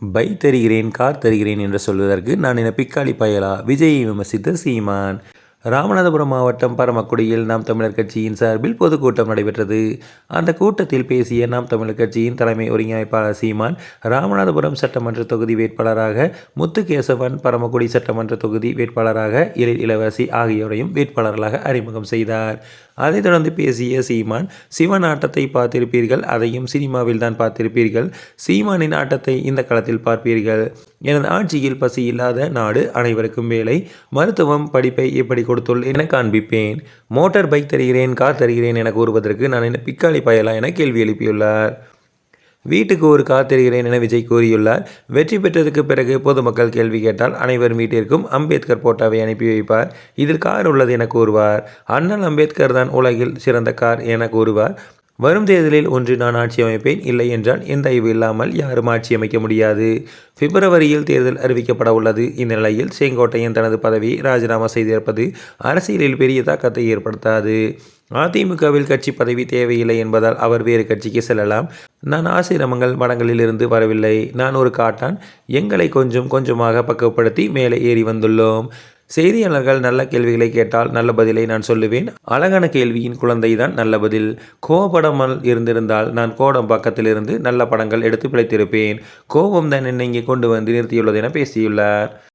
Bike தருகிறேன் car தருகிறேன் என்று சொல்வதற்கு நான் என பிக்காளி பயலா விஜயை விமர்சித்த சீமான். ராமநாதபுரம் மாவட்டம் பரமக்குடியில் நாம் தமிழர் கட்சியின் சார்பில் பொதுக்கூட்டம் நடைபெற்றது. அந்த கூட்டத்தில் பேசிய நாம் தமிழர் கட்சியின் தலைமை ஒருங்கிணைப்பாளர் சீமான் ராமநாதபுரம் சட்டமன்ற தொகுதி வேட்பாளராக முத்துகேசவன் பரமக்குடி சட்டமன்ற தொகுதி வேட்பாளராக எழில் இளவரசி ஆகியோரையும் வேட்பாளர்களாக அறிமுகம் செய்தார். அதைத் தொடர்ந்து பேசிய சீமான் சிவன் ஆட்டத்தை பார்த்திருப்பீர்கள் அதையும் சினிமாவில் தான் பார்த்திருப்பீர்கள். சீமானின் ஆட்டத்தை இந்த களத்தில் பார்ப்பீர்கள். எனது ஆட்சியில் பசி இல்லாத நாடு அனைவருக்கும் வேலை. மருத்துவம் படிப்பை எப்படி கொடுத்துள்ளேன் என காண்பிப்பேன். மோட்டார் பைக் தருகிறேன் கார் தருகிறேன் என கூறுவதற்கு நான் என்ன பிக்காளி பயலா என கேள்வி எழுப்பியுள்ளார். வீட்டுக்கு ஒரு கார் என விஜய் கூறியுள்ளார். வெற்றி பெற்றதுக்கு பிறகு பொதுமக்கள் கேள்வி கேட்டால் அனைவரும் வீட்டிற்கும் அம்பேத்கர் போட்டோவை அனுப்பி வைப்பார். இதில் கார் உள்ளது என கூறுவார். அண்ணல் அம்பேத்கர் தான் உலகில் சிறந்த கார் என கூறுவார். வரும் தேர்தலில் ஒன்று நான் ஆட்சி அமைப்பேன் இல்லை என்றால் எந்த ஐவு இல்லாமல் யாரும் ஆட்சி அமைக்க முடியாது. பிப்ரவரியில் தேர்தல் அறிவிக்கப்பட உள்ளது. இந்த நிலையில் செங்கோட்டையன் தனது பதவியை ராஜினாமா செய்திருப்பது அரசியலில் பெரிய தாக்கத்தை ஏற்படுத்தாது. அதிமுகவில் கட்சி பதவி தேவையில்லை என்பதால் அவர் வேறு கட்சிக்கு செல்லலாம். நான் ஆசிரமங்கள் மடங்களிலிருந்து வரவில்லை. நான் ஒரு காட்டான். எங்களை கொஞ்சம் கொஞ்சமாக பக்குவப்படுத்தி மேலே ஏறி வந்துள்ளோம். செய்தியாளர்கள் நல்ல கேள்விகளை கேட்டால் நல்ல பதிலை நான் சொல்லுவேன். அழகான கேள்வியின் குழந்தை தான் நல்ல பதில். கோபப்படாமல் இருந்திருந்தால் நான் கோடம் பக்கத்திலிருந்து நல்ல படங்கள் எடுத்து பிழைத்திருப்பேன். கோபம் தான் என்னை இங்கே கொண்டு வந்து நிறுத்தியுள்ளது என பேசியுள்ளார்.